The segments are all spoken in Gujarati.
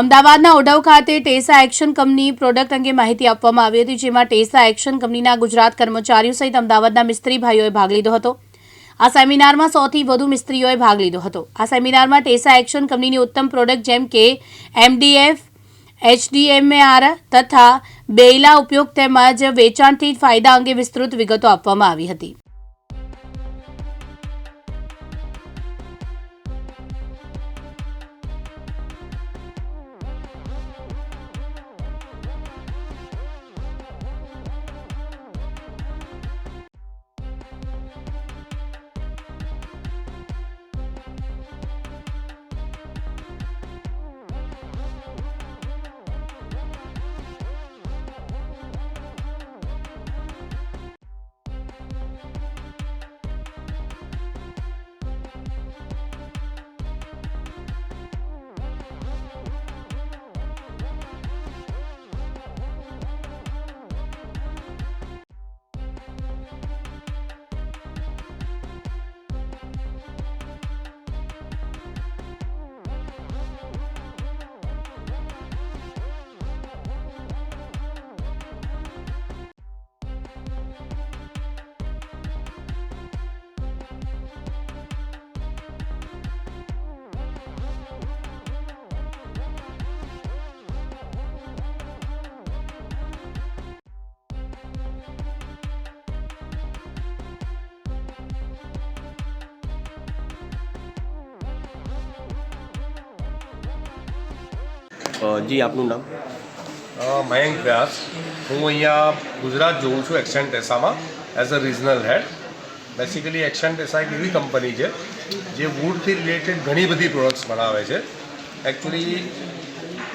અમદાવાદના ઓઢવ ખાતે ટેસા એક્શન કંપની પ્રોડક્ટ અંગે માહિતી આપવામાં આવી હતી, જેમાં ટેસા એક્શન કંપનીના ગુજરાત કર્મચારીઓ સહિત અમદાવાદના મિસ્ત્રી ભાઈઓએ ભાગ લીધો હતો. આ સેમિનારમાં સૌથી વધુ મિસ્ત્રીઓએ ભાગ લીધો હતો. આ સેમિનારમાં ટેસા એક્શન કંપનીની ઉત્તમ પ્રોડક્ટ જેમ કે એમડીએફ, એચડીએમએઆર તથા બેઇલા ઉપયોગ તેમજ વેચાણથી ફાયદા અંગે વિસ્તૃત વિગતો આપવામાં આવી હતી. જી, આપનું નામ? મયંક વ્યાસ. હું અહીંયા ગુજરાત જોઉં છું action ટેસામાં as a regional head basically action Tesa એક એવી કંપની છે, જે વુડથી રિલેટેડ ઘણી બધી પ્રોડક્ટ્સ બનાવે છે. એકચ્યુઅલી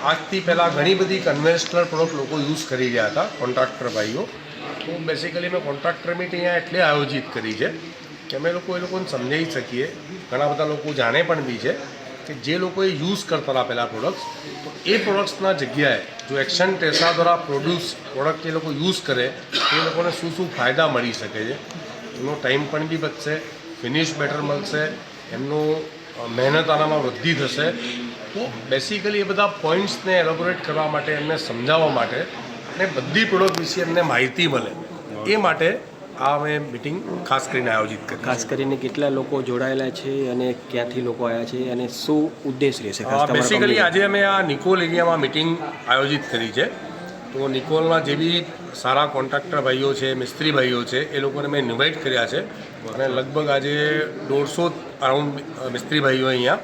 આજથી પહેલાં ઘણી બધી કન્વેન્શનલ પ્રોડક્ટ લોકો યુઝ કરી રહ્યા હતા કોન્ટ્રાક્ટર ભાઈઓ. તો બેસિકલી મેં કોન્ટ્રાક્ટર મીટ અહીંયા એટલે આયોજિત કરી છે, કે અમે લોકો એ લોકોને સમજાવી શકીએ. ઘણા બધા લોકો જાણે પણ બી છે. કે જે લોકોએ યુઝ કરતા હતા પહેલાં પ્રોડક્ટ્સ તો એ પ્રોડક્ટ્સના જગ્યાએ જો એક્શન ટેસા દ્વારા પ્રોડ્યુસ પ્રોડક્ટ એ લોકો યુઝ કરે તો એ લોકોને શું શું ફાયદા મળી શકે છે? એનો ટાઈમ પણ બી બચશે ફિનિશ બેટર મળશે, એમનું મહેનત આનામાં વૃદ્ધિ થશે. તો બેસિકલી એ બધા પોઈન્ટ્સને એલોબોરેટ કરવા માટે, એમને સમજાવવા માટે અને બધી પ્રોડક્ટ વિશે એમને માહિતી મળે. એ માટે આ અમે મિટિંગ ખાસ કરીને આયોજિત કરી ખાસ કરીને કેટલા લોકો જોડાયેલા છે અને ક્યાંથી લોકો આવ્યા છે અને શું ઉદ્દેશ રહેશે બેસિકલી આજે અમે આ નિકોલ એરિયામાં મિટિંગ આયોજિત કરી છે. તો નિકોલના જે બી સારા કોન્ટ્રાક્ટર ભાઈઓ છે મિસ્ત્રી ભાઈઓ છે એ લોકોને મેં ઇન્વાઇટ કર્યા છે. અને લગભગ આજે દોઢસો અરાઉન્ડ મિસ્ત્રી ભાઈઓ અહીંયા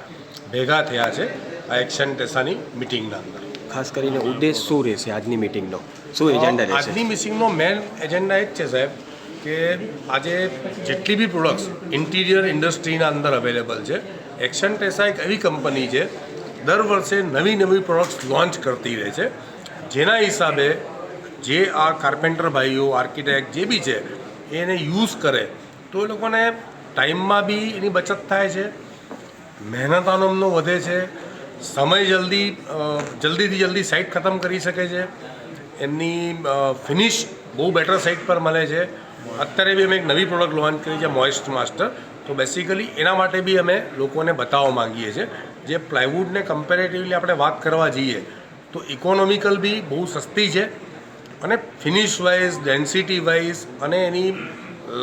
ભેગા થયા છે આ એક્શન ટેસાની મિટિંગના અંદર. ખાસ કરીને ઉદ્દેશ શું રહેશે આજની મિટિંગનો શું એજન્ડા રહેશે? આજની મિટિંગનો મેન એજન્ડા એ જ છે સાહેબ. કે આજે જેટલી બી પ્રોડક્ટ્સ ઇન્ટિરિયર ઇન્ડસ્ટ્રીના અંદર અવેલેબલ છે એક્શન ટેસા એક એવી કંપની છે, દર વર્ષે નવી નવી પ્રોડક્ટ્સ લોન્ચ કરતી રહે છે. જેના હિસાબે જે આ કાર્પેન્ટર ભાઈઓ આર્કિટેક્ટ જે બી છે, એને યુઝ કરે, તો એ લોકોને ટાઈમમાં બી એની બચત થાય છે. મહેનત આનો વધે છે. સમય જલ્દી જલ્દીથી જલ્દી સાઇટ ખતમ કરી શકે છે. એમની ફિનિશ બહુ બેટર સાઇટ પર મળે છે. અત્યારે બી અમે એક નવી પ્રોડક્ટ લોન્ચ કરી છે મોઇસ્ટ માસ્ટર તો બેસિકલી એના માટે બી અમે લોકોને બતાવવા માંગીએ છીએ. જે પ્લાયવુડને કમ્પેરેટિવલી આપણે વાત કરવા જઈએ, તો ઇકોનોમિકલ બી બહુ સસ્તી છે અને ફિનિશ વાઇઝ ડેન્સિટી વાઇઝ અને એની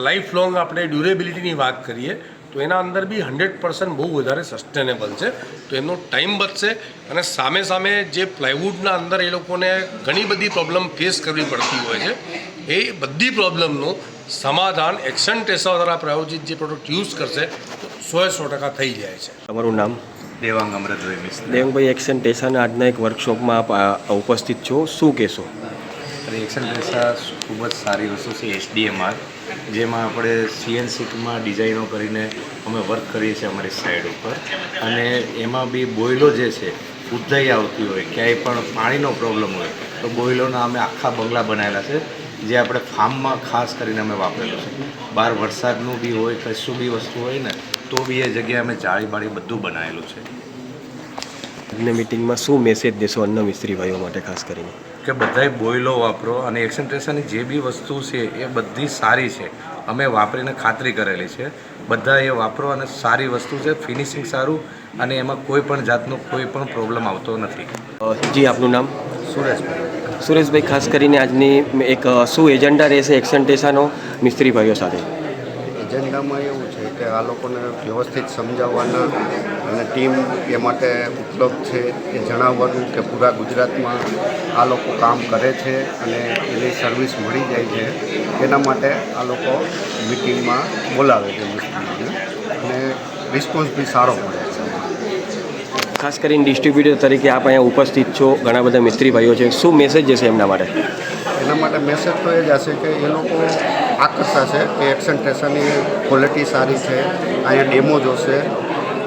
લાઈફ લોંગ આપણે ડ્યુરેબિલિટીની વાત કરીએ, તો એના અંદર બી હંડ્રેડ પર્સન્ટ બહુ વધારે સસ્ટેનેબલ છે. તો એનો ટાઈમ બચશે અને સામે સામે જે પ્લાયવુડના અંદર એ લોકોને ઘણી બધી પ્રોબ્લેમ ફેસ કરવી પડતી હોય છે. એ બધી પ્રોબ્લેમનું સમાધાન એક્શન ટેસા દ્વારા પ્રાયોજિત જે પ્રોડક્ટ યુઝ કરશે તો સોએ સો ટકા થઈ જાય છે. તમારું નામ? દેવાંગ અમૃતભાઈ મિશ્ર. દેવાંગભાઈ એક્શન ટેસાના આજના એક વર્કશોપમાં આપ ઉપસ્થિત છો. શું કહેશો? એક્શન ટેસા ખૂબ જ સારી વસ્તુ છે એચડીએમઆર જેમાં આપણે સીએનસીમાં ડિઝાઇનો કરીને અમે વર્ક કરીએ છીએ અમારી સાઈડ ઉપર. અને એમાં બી બોઇલો જે છે ઉધઈ આવતી હોય ક્યાંય પણ પાણીનો પ્રોબ્લેમ હોય તો બોઇલોના અમે આખા બંગલા બનાવેલા છે. જે આપણે ફાર્મમાં ખાસ કરીને અમે વાપરેલું છે. બહાર વરસાદનું બી હોય કશું બી વસ્તુ હોય ને તો બી એ જગ્યાએ અમે જાળી બાળી બધું બનાવેલું છે. આજની મિટિંગમાં શું મેસેજ દેશો અન્ન મિસ્ત્રી ભાઈઓ માટે ખાસ કરીને? કે બધાય બોયલો વાપરો અને એક્સન્ટ્રેશનની જે બી વસ્તુ છે એ બધી સારી છે. અમે વાપરીને ખાતરી કરેલી છે. બધા એ વાપરો અને સારી વસ્તુ છે ફિનિશિંગ સારું અને એમાં કોઈ પણ જાતનો કોઈ પણ પ્રોબ્લેમ આવતો નથી. જી આપનું નામ? સુરેશભાઈ. સુરેશભાઈ, ખાસ કરીને આજની એક શું એજન્ડા રહેશે એક્શન ટેસાનો મિસ્ત્રી સાથે? એજન્ડામાં એવું છે કે આ લોકોને વ્યવસ્થિત સમજાવવાના અને ટીમ એ માટે ઉપલબ્ધ છે એ જણાવવાનું કે પૂરા ગુજરાતમાં આ લોકો કામ કરે છે અને એની સર્વિસ મળી જાય છે. એના માટે આ લોકો મિટિંગમાં બોલાવે છે મિસ્ત્રીઓને. અને રિસ્પોન્સ બી સારો મળે. ખાસ કરીને ડિસ્ટ્રીબ્યુટર તરીકે આપ અહીંયા ઉપસ્થિત છો ઘણા બધા મિસ્ત્રી ભાઈઓ છે. શું મેસેજ જશે એમના માટે? એના માટે મેસેજ તો એ જ હશે કે એ લોકો આકર્ષાશે કે એક્શન ટેશનની ક્વોલિટી સારી છે. અહીંયા ડેમો જોશે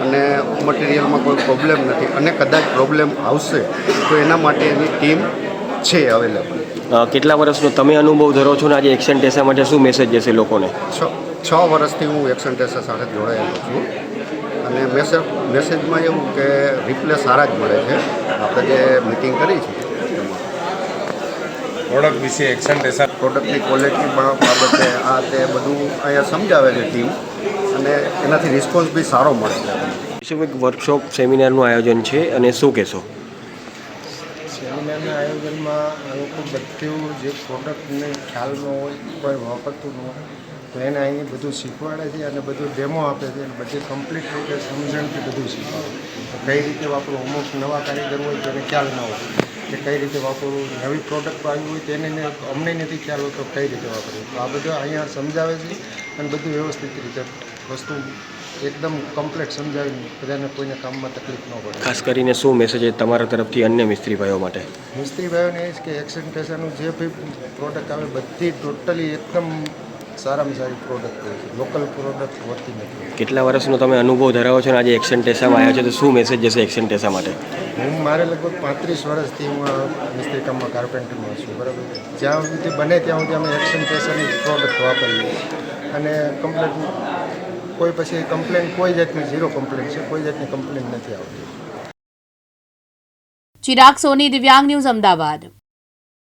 અને મટીરિયલમાં કોઈ પ્રોબ્લેમ નથી અને કદાચ પ્રોબ્લેમ આવશે તો એના માટે એની ટીમ છે અવેલેબલ કેટલા વર્ષનો તમે અનુભવ ધરો છો ને આજે એક્શન ટેસા માટે? શું મેસેજ જશે લોકોને? છ છ વર્ષથી હું એક્શન ટેશન સાથે જોડાયેલો છું. અને મેસેજ મેસેજમાં એવું કે રિપ્લે સારા જ મળે છે. આપણે જે મિટિંગ કરી છે પ્રોડક્ટ વિશે એક્શન ટેસા પ્રોડક્ટની ક્વોલિટી બાબતે આ તે બધું અહીંયા સમજાવે છે ટીમ અને એનાથી રિસ્પોન્સ બી સારો મળે છે. એક વર્કશોપ સેમિનારનું આયોજન છે અને શું કહેશો? સેમિનારના આયોજનમાં આ લોકો બધું જે પ્રોડક્ટને ખ્યાલ ન હોય કોઈ વાપરતું ન હોય તો એને અહીં બધું શીખવાડે છે અને બધું ડેમો આપે છે અને બધી કમ્પ્લીટ રીતે સમજણથી બધું શીખવાડે તો કઈ રીતે વાપરવું? અમુક નવા કારીગર હોય તેને ખ્યાલ ન હોય કે કઈ રીતે વાપરવું? નવી પ્રોડક્ટ આવી હોય તેને અમને નથી ખ્યાલ હોતો કઈ રીતે વાપરવું? તો આ બધું અહીંયા સમજાવે છે અને બધું વ્યવસ્થિત રીતે વસ્તુ એકદમ કમ્પ્લીટ સમજાવીને બધાને કોઈને કામમાં તકલીફ ન પડે. ખાસ કરીને શું મેસેજ તમારા તરફથી અન્ય મિસ્ત્રી ભાઈઓ માટે? મિસ્ત્રી ભાઈઓને એ જ કે એક્શન ટેશનનું જે બી પ્રોડક્ટ આવે બધી ટોટલી એકદમ સારામાં સારી પ્રોડક્ટ છે. લોકલ પ્રોડક્ટ હોતી નથી. કેટલા વર્ષનો તમે અનુભવ ધરાવો છો ને આજે એક્શન ટેસામાં આવ્યા છો તો શું મેસેજ જશે એક્શન ટેસા માટે? હું મારે લગભગ પાંત્રીસ વર્ષથી હું આ મિસ્ત્રી કામમાં કાર્પેન્ટરમાં છું બરાબર? જ્યાં સુધી બને ત્યાં સુધી અમે એક્શન ટેશનની પ્રોડક્ટ વાપરીએ અને કમ્પ્લેટ કોઈ પછી કમ્પ્લેન કોઈ જાતની ઝીરો કમ્પ્લેન છે કોઈ જાતની કમ્પ્લેન નથી આવતી. ચિરાગ સોની દિવ્યાંગ ન્યૂઝ અમદાવાદ.